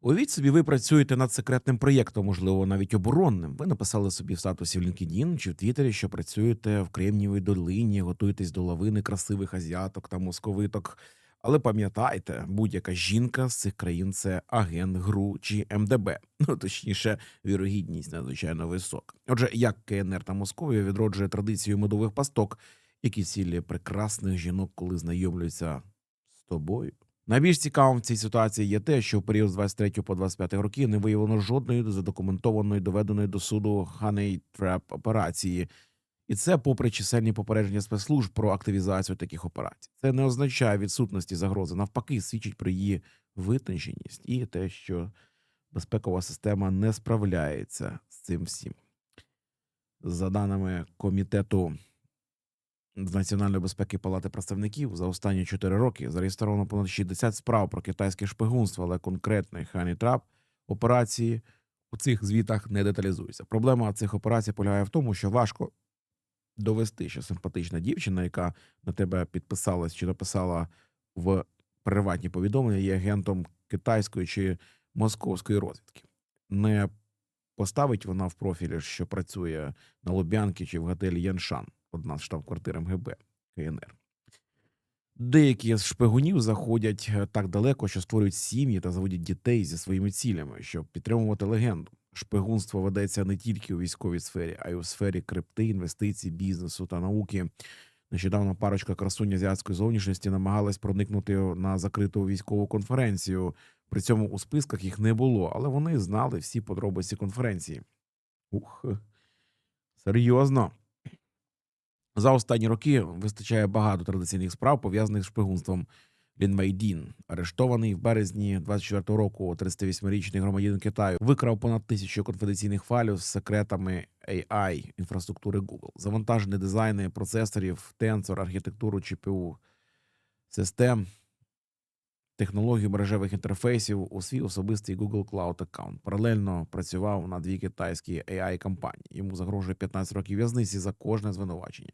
Уявіть собі, ви працюєте над секретним проєктом, можливо, навіть оборонним. Ви написали собі в статусі в LinkedIn чи в Твіттері, що працюєте в Кремнієвій долині, готуєтесь до лавини красивих азіаток та московиток. Але пам'ятайте, будь-яка жінка з цих країн це агент ГРУ чи МДБ. Ну точніше, вірогідність надзвичайно висока. Отже, як КНР та Московія відроджує традицію медових пасток, які цілі прекрасних жінок, коли знайомлюються з тобою. Найбільш цікавим в цій ситуації є те, що в період з 23 по 25 роки не виявлено жодної задокументованої доведеної до суду Honey Trap операції, і це попри чисельні попередження спецслужб про активізацію таких операцій. Це не означає відсутності загрози, навпаки, свідчить про її витонченість і те, що безпекова система не справляється з цим всім. За даними комітету з національної безпеки Палати представників за останні 4 роки зареєстровано понад 60 справ про китайське шпигунство, але конкретної Хані Трап операції у цих звітах не деталізується. Проблема цих операцій полягає в тому, що важко довести, що симпатична дівчина, яка на тебе підписалась чи написала в приватні повідомлення, є агентом китайської чи московської розвідки. Не поставить вона в профілі, що працює на Лубянці чи в готелі Яншан, одна з штаб-квартир МГБ КНР. Деякі з шпигунів заходять е, так далеко, що створюють сім'ї та заводять дітей зі своїми цілями, щоб підтримувати легенду. Шпигунство ведеться не тільки у військовій сфері, а й у сфері крипти, інвестицій, бізнесу та науки. Нещодавно парочка красунь азіатської зовнішності намагалась проникнути на закриту військову конференцію. При цьому у списках їх не було, але вони знали всі подробиці конференції. Ух, серйозно. За останні роки вистачає багато традиційних справ, пов'язаних з шпигунством. Лін Майдін, арештований в березні 24-го року, 38-річний громадянин Китаю, викрав понад тисячу конфіденційних файлів з секретами AI інфраструктури Google, завантажені дизайни процесорів, тенсор, архітектуру ЧПУ, систем, технологію мережевих інтерфейсів у свій особистий Google Cloud аккаунт. Паралельно працював на дві китайські AI компанії. Йому загрожує 15 років в'язниці за кожне звинувачення.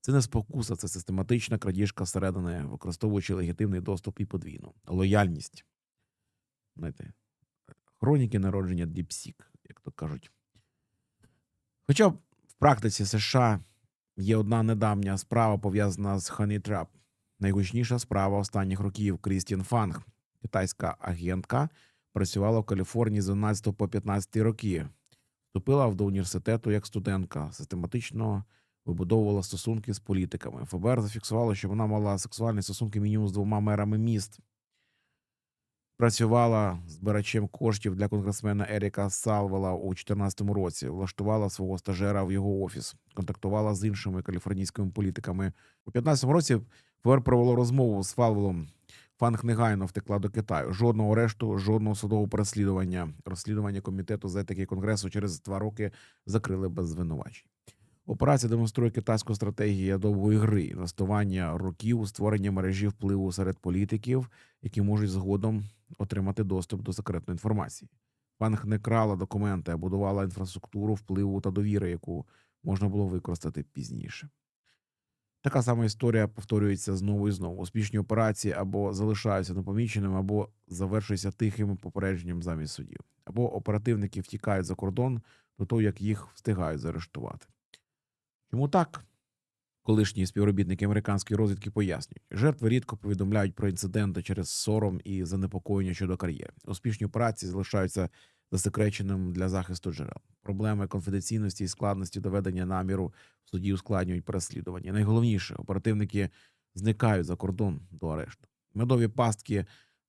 Це не спокуса, це систематична крадіжка всередини, використовуючи легітимний доступ і подвійну лояльність. Знаєте, хроніки народження Діпсік, як то кажуть. Хоча в практиці США є одна недавня справа пов'язана з Honey. Найгучніша справа останніх років Крістін Фанг, китайська агентка, працювала в Каліфорнії з 12 по 15 роки. Вступила до університету як студентка, систематично вибудовувала стосунки з політиками. ФБР зафіксувало, що вона мала сексуальні стосунки мінімум з двома мерами міст. Працювала збирачем коштів для конгресмена Еріка Салвела у 2014 році, влаштувала свого стажера в його офіс, контактувала з іншими каліфорнійськими політиками. У 2015 році ФБР провело розмову з Фалвелом. Фанг негайно втекла до Китаю. Жодного арешту, жодного судового переслідування. Розслідування комітету з етики конгресу через два роки закрили без звинувачень. Операція демонструє китайську стратегію довгої гри, інвестування років, створення мережі впливу серед політиків, які можуть згодом отримати доступ до секретної інформації. Фанг не крала документи, а будувала інфраструктуру впливу та довіри, яку можна було використати пізніше. Така сама історія повторюється знову і знову. Успішні операції або залишаються непоміченими, або завершуються тихим попередженням замість судів, або оперативники втікають за кордон до того, як їх встигають заарештувати. Чому так? Колишні співробітники американської розвідки пояснюють, жертви рідко повідомляють про інциденти через сором і занепокоєння щодо кар'єри. Успішні операції залишаються засекреченим для захисту джерел. Проблеми конфіденційності і складності доведення наміру в суді ускладнюють переслідування. Найголовніше, оперативники зникають за кордон до арешту. Медові пастки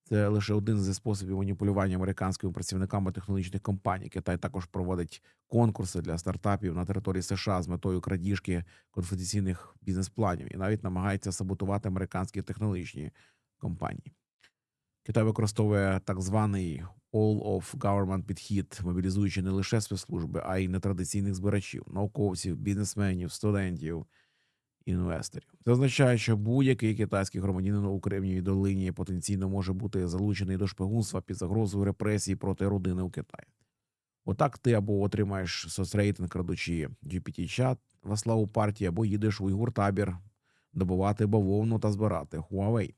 це лише один зі способів маніпулювання американськими працівниками технологічних компаній. Китай також проводить конкурси для стартапів на території США з метою крадіжки конфіденційних бізнес-планів і навіть намагається саботувати американські технологічні компанії. Китай використовує так званий all of government підхід, мобілізуючи не лише спецслужби, а й нетрадиційних збирачів, науковців, бізнесменів, студентів, інвесторів. Це означає, що будь-який китайський громадянин у Кремнієвій долині потенційно може бути залучений до шпигунства під загрозою репресій проти родини у Китаї. Отак ти або отримаєш соцрейтинг, крадучи GPT-чат во славу партії, або їдеш в уйгур табір добувати бавовну та збирати Huawei.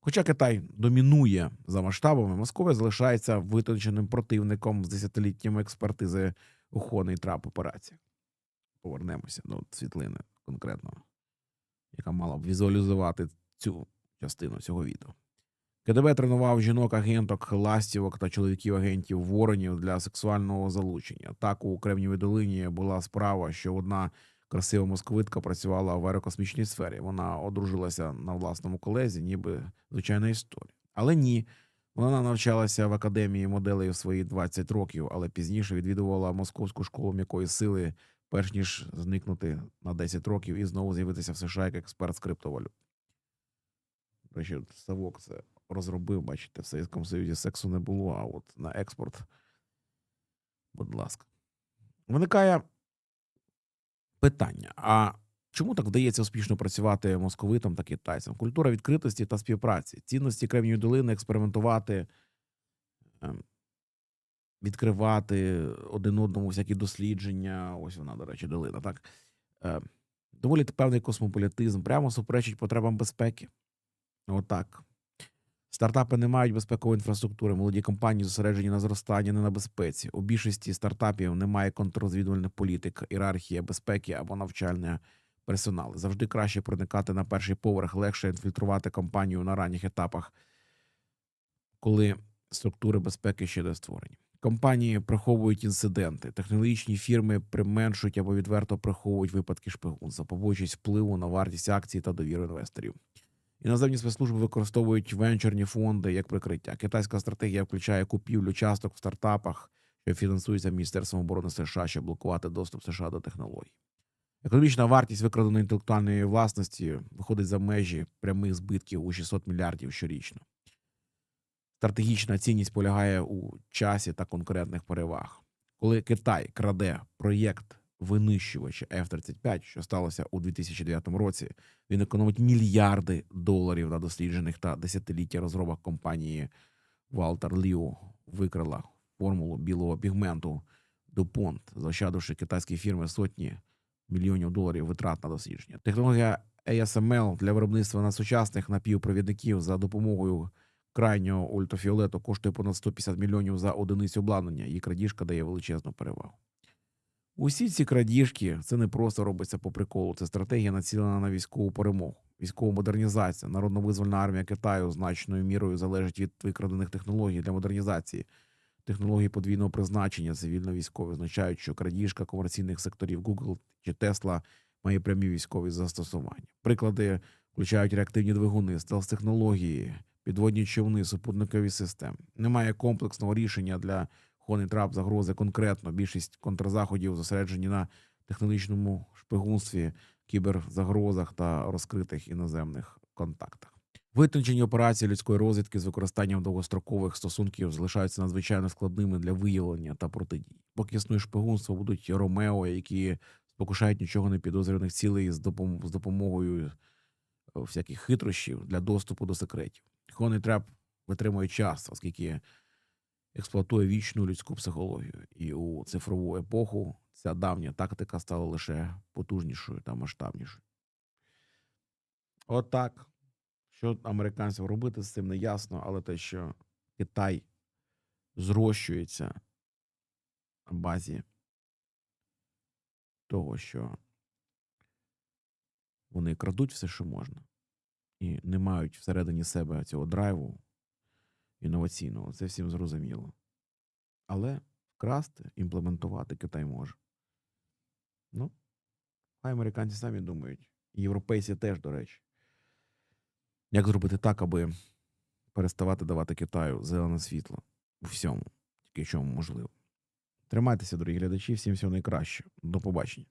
Хоча Китай домінує за масштабами, Московія залишається витонченим противником з десятиліттями експертизи у Хони і трап операції. Повернемося до світлини конкретно, яка мала б візуалізувати цю частину цього відео. КДБ тренував жінок-агенток, ластівок та чоловіків-агентів воронів для сексуального залучення. Так у Кремнівій долині була справа, що одна красива московитка працювала в аерокосмічній сфері. Вона одружилася на власному колезі, ніби звичайна історія. Але ні. Вона навчалася в академії моделей в свої 20 років, але пізніше відвідувала московську школу м'якої сили, перш ніж зникнути на 10 років і знову з'явитися в США як експерт з криптовалют. До речі, Савок це розробив, бачите, в Совєтському Союзі сексу не було, а от на експорт. Будь ласка. Виникає питання: а чому так вдається успішно працювати московитам та китайцям? Культура відкритості та співпраці, цінності Кремнівої долини, експериментувати, ем, відкривати один одному всякі дослідження. Ось вона, до речі, долина, так? Е, Доволі певний космополітизм, прямо суперечить потребам безпеки. Отак. Стартапи не мають безпекової інфраструктури. Молоді компанії зосереджені на зростанні, не на безпеці. У більшості стартапів немає контррозвідувальних політик, ієрархія безпеки або навчальний персонал. Завжди краще проникати на перший поверх, легше інфільтрувати компанію на ранніх етапах, коли структури безпеки ще не створені. Компанії приховують інциденти, технологічні фірми применшують або відверто приховують випадки шпигунства, побоюючись впливу на вартість акцій та довіру інвесторів. Іноземні спецслужби використовують венчурні фонди як прикриття. Китайська стратегія включає купівлю часток в стартапах, що фінансуються Міністерством оборони США, щоб блокувати доступ США до технологій. Економічна вартість викраденої інтелектуальної власності виходить за межі прямих збитків у 600 мільярдів щорічно. Стратегічна цінність полягає у часі та конкурентних переваг. Коли Китай краде проєкт винищувача F-35, що сталося у 2009 році, він економить мільярди доларів на досліджених та десятиліття розробок компанії Валтер Ліо викрила формулу білого пігменту DuPont, заощадивши китайські фірми сотні мільйонів доларів витрат на дослідження. Технологія ASML для виробництва на сучасних напівпровідників за допомогою крайнього ультрафіолету коштує понад 150 мільйонів за одиницю обладнання. Її крадіжка дає величезну перевагу. Усі ці крадіжки це не просто робиться по приколу. Це стратегія націлена на військову перемогу, військову модернізація. Народно-визвольна армія Китаю значною мірою залежить від викрадених технологій для модернізації. Технології подвійного призначення цивільно-військові означають, що крадіжка комерційних секторів Google чи Tesla має прямі військові застосування. Приклади включають реактивні двигуни, стелс-технології, підводні човни, супутникові системи. Немає комплексного рішення для Хоний загрози конкретно. Більшість контрзаходів зосереджені на технологічному шпигунстві, кіберзагрозах та розкритих іноземних контактах. Витончені операції людської розвідки з використанням довгострокових стосунків залишаються надзвичайно складними для виявлення та протидії. Поки існує шпигунство, будуть Ромео, які спокушають нічого не підозрюваних цілей з допомогою е, всяких хитрощів для доступу до секретів. Хоний трап витримує час, оскільки експлуатує вічну людську психологію. І у цифрову епоху ця давня тактика стала лише потужнішою та масштабнішою. Отак. Що американцям робити з цим не ясно, але те, що Китай зрощується на базі того, що вони крадуть все, що можна, і не мають всередині себе цього драйву інноваційного, це всім зрозуміло. Але вкрасти, імплементувати Китай може. Ну, хай американці самі думають, і європейці теж, до речі. Як зробити так, аби переставати давати Китаю зелене світло у всьому, тільки чому можливо. Тримайтеся, дорогі глядачі, всім всього найкращого. До побачення.